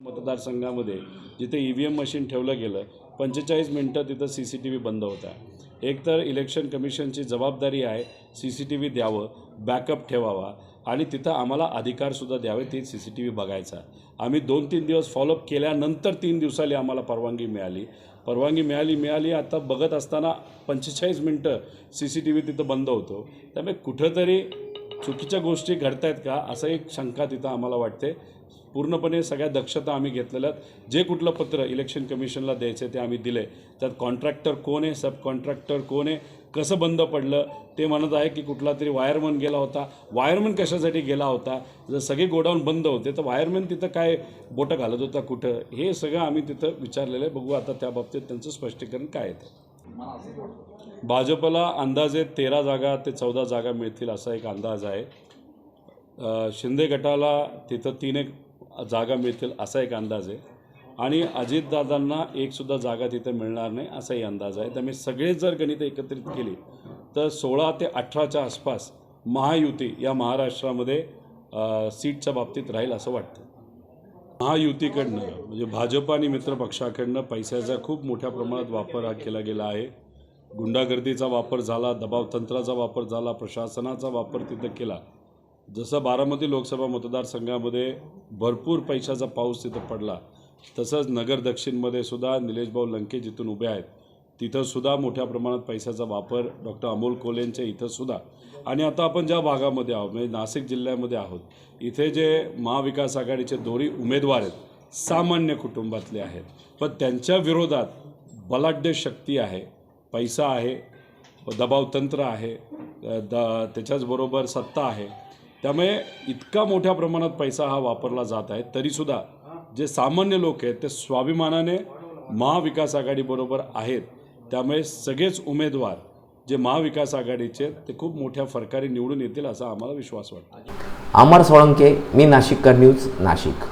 मतदारसंघामध्ये जिथे E V M machine ठेवलं गेलं पंचेचाळीस मिनटं तिथं सी सी टी व्ही बंद होता. एक तर इलेक्शन कमिशनची जबाबदारी आहे सी सी टी व्ही द्यावं बॅकअप ठेवावा आणि तिथं आम्हाला अधिकारसुद्धा द्यावे ती सी सी टी व्ही बघायचा. आम्ही दोन तीन दिवस फॉलोअप केल्यानंतर तीन दिवसाली आम्हाला परवानगी मिळाली. परवानगी मिळाली मिळाली आता बघत असताना पंचेचाळीस मिनटं सी सी टी व्ही तिथं बंद होतो. त्यामुळे कुठंतरी चुकीच्या गोष्टी घडत आहेत का असं एक शंका तिथं आम्हाला वाटते. पूर्णपणे सगळ्या दक्षता आम्ही घेतलेल्या आहेत. जे कुठलं पत्र इलेक्शन कमिशनला द्यायचं ते आम्ही दिलं आहे त्यात कॉन्ट्रॅक्टर कोण आहे? सब कॉन्ट्रॅक्टर कोण आहे? कसं बंद पडलं? ते म्हणत आहे की कुठला तरी वायरमन गेला होता. वायरमन कशासाठी गेला होता? जर सगळे गोडाऊन बंद होते तर वायरमॅन तिथं काय बोटं घालत होता कुठं? हे सगळं आम्ही तिथं विचारलेलं आहे. बघू आता त्या बाबतीत त्यांचं स्पष्टीकरण काय येतं भाजपला अंदाजे तेरा जागा ते चौदा जागा मिळतील असा एक अंदाज आहे. शिंदे गटाला तिथं तीन एक जागा मिळतील असा एक अंदाज आहे. आणि अजितदादांना एकसुद्धा जागा तिथं मिळणार नाही असाही अंदाज आहे. त्यामुळे सगळे जर गणितं एकत्रित केली तर सोळा ते अठराच्या आसपास महायुती या महाराष्ट्रामध्ये सीटच्या बाबतीत राहील असं वाटतं. महायुतीकडनं म्हणजे भाजप आणि मित्रपक्षाकडनं पैशाचा खूप मोठ्या प्रमाणात वापर हा केला गेला आहे. गुंडागर्दीचा वापर झाला दबावतंत्राचा वापर झाला प्रशासनाचा वापर तिथं केला. जसं बारामती लोकसभा मतदारसंघामध्ये भरपूर पैशाचा पाऊस तिथं पडला तसंच नगर दक्षिणमध्ये सुद्धा निलेशभाऊ लंके जिथून उभे आहेत तिथंसुद्धा मोठ्या प्रमाणात पैशाचा वापर डॉक्टर अमोल कोलेंच्या इथंसुद्धा आणि आता आपण ज्या भागामध्ये आहोत म्हणजे नाशिक जिल्ह्यामध्ये आहोत इथे जे महाविकास आघाडीचे दोरी उमेदवार आहेत सामान्य कुटुंबातले आहेत. पण त्यांच्या विरोधात बलाढ्य शक्ती आहे पैसा आहे दबावतंत्र आहे द त्याच्याचबरोबर सत्ता आहे. त्यामुळे इतका मोठ्या प्रमाणात पैसा हा वापरला जात आहे तरीसुद्धा जे सामान्य लोक आहेत ते स्वाभिमानाने महाविकास आघाडीबरोबर आहेत. त्यामुळे सगळेच उमेदवार जे महाविकास आघाडीचे ते खूप मोठ्या फरकाने निवडून येतील असा आम्हाला विश्वास वाटतो. अमर सोळंके मी नाशिककर न्यूज नाशिक.